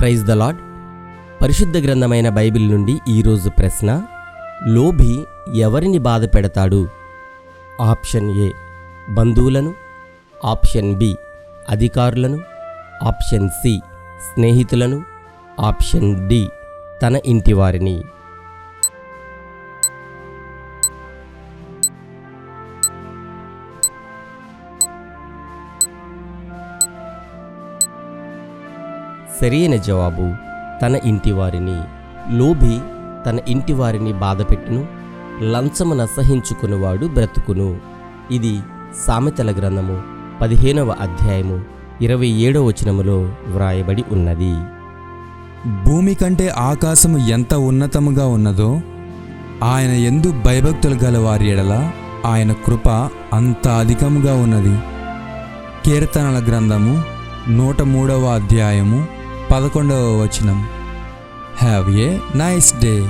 Praise the lord పరిశుద్ధ గ్రంథమైన Bible నుండి ఈరోజు ప్రశ్న లోభి ఎవరిని బాధ పెడతాడు? ఆప్షన్ ఏ బంధువులను. ఆప్షన్ బి అధికారులను. ఆప్షన్ సి స్నేహితులను. ఆప్షన్ డి తన ఇంటివారిని సరైన జవాబు తన ఇంటివారిని లోభి తన ఇంటివారిని బాధపెట్టును లంచము నసహించుకునివాడు బ్రతుకును. ఇది సామెతల గ్రంథము పదిహేనవ అధ్యాయము ఇరవై ఏడవ వచనములో వ్రాయబడి ఉన్నది. భూమి కంటే ఆకాశము ఎంత ఉన్నతముగా ఉన్నదో ఆయన ఎందు భయభక్తులు గల వారి ఎడల ఆయన కృప అంత అధికముగా ఉన్నది. కీర్తనల గ్రంథము నూట మూడవ అధ్యాయము పదకొండవ వచనం. Have a nice day